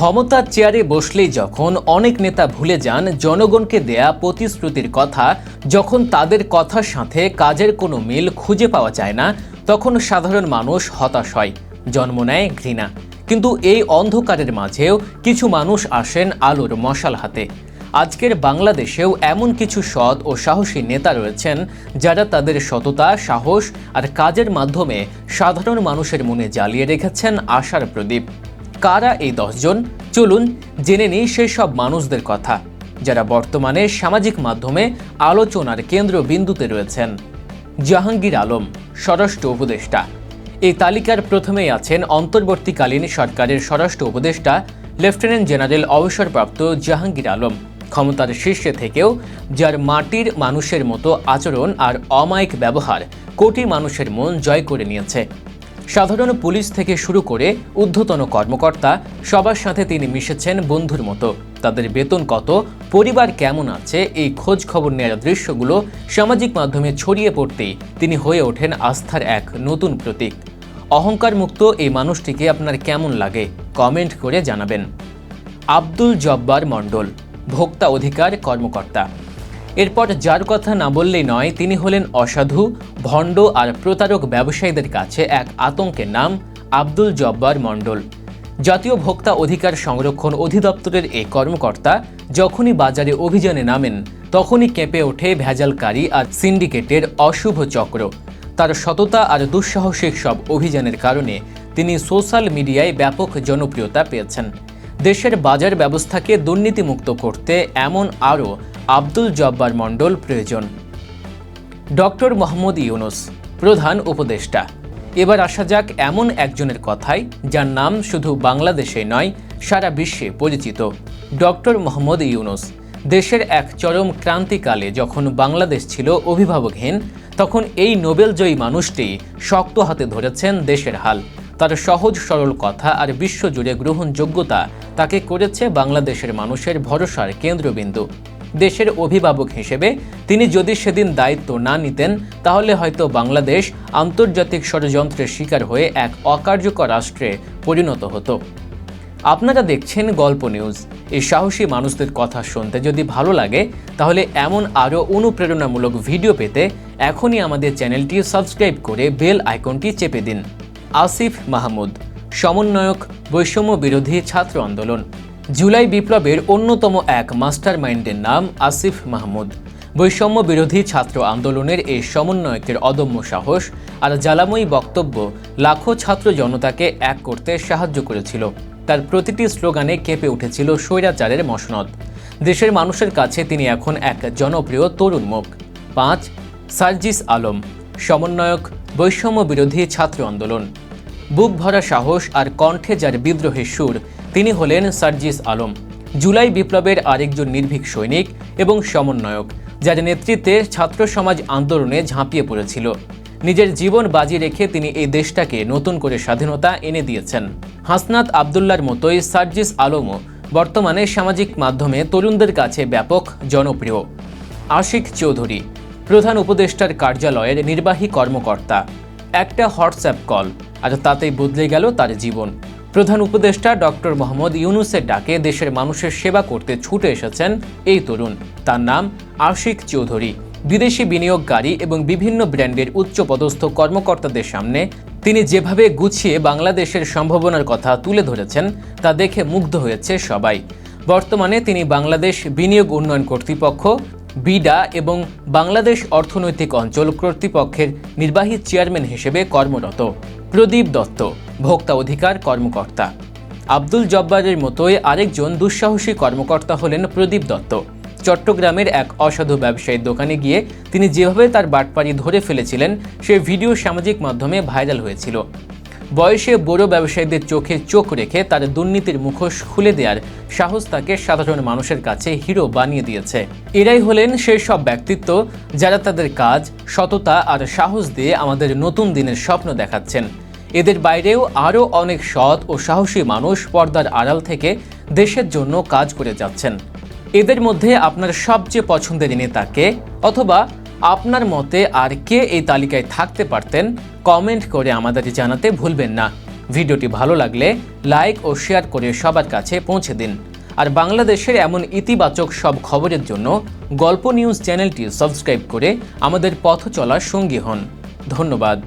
ক্ষমতার চেয়ারে বসলেই যখন অনেক নেতা ভুলে যান, জনগণকে দেয়া প্রতিশ্রুতির কথা, যখন তাদের কথার সাথে কাজের কোনো মিল খুঁজে পাওয়া যায় না, তখন সাধারণ মানুষ হতাশ হয়। জন্ম নেয় ঘৃণা। কিন্তু এই অন্ধকারের মাঝেও কিছু মানুষ আসেন আলোর মশাল হাতে। আজকের বাংলাদেশেও এমন কিছু সৎ ও সাহসী নেতা রয়েছেন, যারা তাদের সততা, সাহস আর কাজের মাধ্যমে সাধারণ মানুষের মনে জ্বালিয়ে রেখেছেন আশার প্রদীপ। কারা এই দশজন? চলুন জেনে নিই সেই সব মানুষদের কথা, যারা বর্তমানে সামাজিক মাধ্যমে আলোচনার কেন্দ্রবিন্দুতে রয়েছেন। জাহাঙ্গীর আলম, স্বরাষ্ট্র উপদেষ্টা। এই তালিকার প্রথমেই আছেন অন্তর্বর্তীকালীন সরকারের স্বরাষ্ট্র উপদেষ্টা, লেফটেন্যান্ট জেনারেল অবসরপ্রাপ্ত জাহাঙ্গীর আলম। ক্ষমতার শীর্ষে থেকেও যার মাটির মানুষের মতো আচরণ আর অমায়িক ব্যবহার কোটি মানুষের মন জয় করে নিয়েছে। সাধারণ পুলিশ থেকে শুরু করে ঊর্ধ্বতন কর্মকর্তা, সবার সাথে তিনি মিশেছেন বন্ধুর মতো। তাদের বেতন কত, পরিবার কেমন আছে, এই খোঁজ খবর নেওয়ার দৃশ্যগুলো সামাজিক মাধ্যমে ছড়িয়ে পড়তেই তিনি হয়ে ওঠেন আস্থার এক নতুন প্রতীক। অহংকার মুক্ত এই মানুষটিকে আপনার কেমন লাগে, কমেন্ট করে জানাবেন। আব্দুল জব্বার মণ্ডল, ভোক্তা অধিকার কর্মকর্তা। এরপর যার কথা না বললেই নয়, তিনি হলেন অসাধু, ভণ্ড আর প্রতারক ব্যবসায়ীদের কাছে এক আতঙ্কের নাম আব্দুল জব্বার মণ্ডল। জাতীয় ভোক্তা অধিকার সংরক্ষণ অধিদপ্তরের এই কর্মকর্তা যখনই বাজারে অভিযানে নামেন, তখনই কেঁপে ওঠে ভেজালকারী আর সিন্ডিকেটের অশুভ চক্র। তার সততা আর দুঃসাহসিক সব অভিযানের কারণে তিনি সোশ্যাল মিডিয়ায় ব্যাপক জনপ্রিয়তা পেয়েছেন। দেশের বাজার ব্যবস্থাকে দুর্নীতিমুক্ত করতে এমন আরও আব্দুল জব্বার মণ্ডল প্রয়োজন। ডক্টর মোহাম্মদ ইউনুস, প্রধান উপদেষ্টা। এবার আসা যাক এমন একজনের কথায় যার নাম শুধু বাংলাদেশে নয়, সারা বিশ্বে পরিচিত। ডক্টর মোহাম্মদ ইউনুস, দেশের এক চরম ক্রান্তিকালে যখন বাংলাদেশ ছিল অভিভাবকহীন, তখন এই নোবেলজয়ী মানুষটি শক্ত হাতে ধরেছেন দেশের হাল। তার সহজ সরল কথা আর বিশ্বজুড়ে গ্রহণযোগ্যতা তাকে করেছে বাংলাদেশের মানুষের ভরসার কেন্দ্রবিন্দু। দেশের অভিভাবক হিসেবে। তিনি যদি সেদিন দায়িত্ব না নিতেন, তাহলে হয়তো বাংলাদেশ আন্তর্জাতিক ষড়যন্ত্রের শিকার হয়ে এক অকার্যকর রাষ্ট্রে পরিণত হতো। আপনারা দেখছেন গল্প নিউজ। এই সাহসী মানুষদের কথা শুনতে যদি ভালো লাগে, তাহলে এমন আরও অনুপ্রেরণামূলক ভিডিও পেতে এখনই আমাদের চ্যানেলটি সাবস্ক্রাইব করে বেল আইকনটি চেপে দিন। আসিফ মাহমুদ, সমন্বয়ক, বৈষম্য বিরোধী ছাত্র আন্দোলন। জুলাই বিপ্লবের অন্যতম এক মাস্টার মাইন্ডের নাম আসিফ মাহমুদ। বৈষম্য বিরোধী ছাত্র আন্দোলনের এই সমন্বয়কের অদম্য সাহস আর জ্বালাময়ী বক্তব্য লাখো ছাত্র জনতাকে এক করতে সাহায্য করেছিল। তার প্রতিটি স্লোগানে কেঁপে উঠেছিল স্বৈরাচারের মসনদ। দেশের মানুষের কাছে তিনি এখন এক জনপ্রিয় তরুণ মুখ। পাঁচ, সার্জিস আলম, সমন্বয়ক, বৈষম্য বিরোধী ছাত্র আন্দোলন। বুক ভরা সাহস আর কণ্ঠে যার বিদ্রোহের সুর, তিনি হলেন সার্জিস আলম। জুলাই বিপ্লবের আরেকজন নির্ভীক সৈনিক এবং সমন্বয়ক, যার নেতৃত্বে ছাত্র সমাজ আন্দোলনে ঝাঁপিয়ে পড়েছিল। নিজের জীবন বাজি রেখে তিনি এই দেশটাকে নতুন করে স্বাধীনতা এনে দিয়েছেন। হাসনাত আবদুল্লার মতোই সার্জিস আলমও বর্তমানে সামাজিক মাধ্যমে তরুণদের কাছে ব্যাপক জনপ্রিয়। আশিক চৌধুরী, প্রধান উপদেষ্টার কার্যালয়ের নির্বাহী কর্মকর্তা। একটা হোয়াটসঅ্যাপ কল। আর তাতেই বদলে গেল তার জীবন। প্রধান উপদেষ্টা ডক্টর মোহাম্মদ ইউনুসের ডাকে দেশের মানুষের সেবা করতে ছুটে এসেছেন এই তরুণ। তার নাম আশিক চৌধুরী। বিদেশি বিনিয়োগকারী এবং বিভিন্ন ব্র্যান্ডের উচ্চপদস্থ কর্মকর্তাদের সামনে তিনি যেভাবে গুছিয়ে বাংলাদেশের সম্ভাবনার কথা তুলে ধরেছেন, তা দেখে মুগ্ধ হয়েছে সবাই। বর্তমানে তিনি বাংলাদেশ বিনিয়োগ উন্নয়ন কর্তৃপক্ষ বিডা এবং বাংলাদেশ অর্থনৈতিক অঞ্চল কর্তৃপক্ষের নির্বাহী চেয়ারম্যান হিসেবে কর্মরত। প্রদীপ দত্ত, ভোক্তা অধিকার কর্মকর্তা। আব্দুল জব্বারের মতোই আরেকজন দুঃসাহসী কর্মকর্তা হলেন প্রদীপ দত্ত। চট্টগ্রামের এক অসাধু ব্যবসায়ীর দোকানে গিয়ে তিনি যেভাবে তার বাটপাড়ি ধরে ফেলেছিলেন, সে ভিডিও সামাজিক মাধ্যমে ভাইরাল হয়েছিল। বয়সে বড় ব্যবসায়ীদের চোখে চোখ রেখে তার দুর্নীতির মুখোশ খুলে দেওয়ার সাহস তাকে সাধারণ মানুষের কাছে হিরো বানিয়ে দিয়েছে। এরাই হলেন সেই সব ব্যক্তিত্ব যারা তাদের কাজ, সততা আর সাহস দিয়ে আমাদের নতুন দিনের স্বপ্ন দেখাচ্ছেন। এদের বাইরেও আরও অনেক সৎ ও সাহসী মানুষ পর্দার আড়াল থেকে দেশের জন্য কাজ করে যাচ্ছেন। এদের মধ্যে আপনার সবচেয়ে পছন্দের নেতাকে অথবা আপনার মতে আর কে এই তালিকায় থাকতে পারতেন, কমেন্ট করে আমাদের জানাতে ভুলবেন না। ভিডিওটি ভালো লাগলে লাইক ও শেয়ার করে সবার কাছে পৌঁছে দিন। আর বাংলাদেশের এমন ইতিবাচক সব খবরের জন্য গল্প নিউজ চ্যানেলটি সাবস্ক্রাইব করে আমাদের পথ চলার সঙ্গী হন। ধন্যবাদ।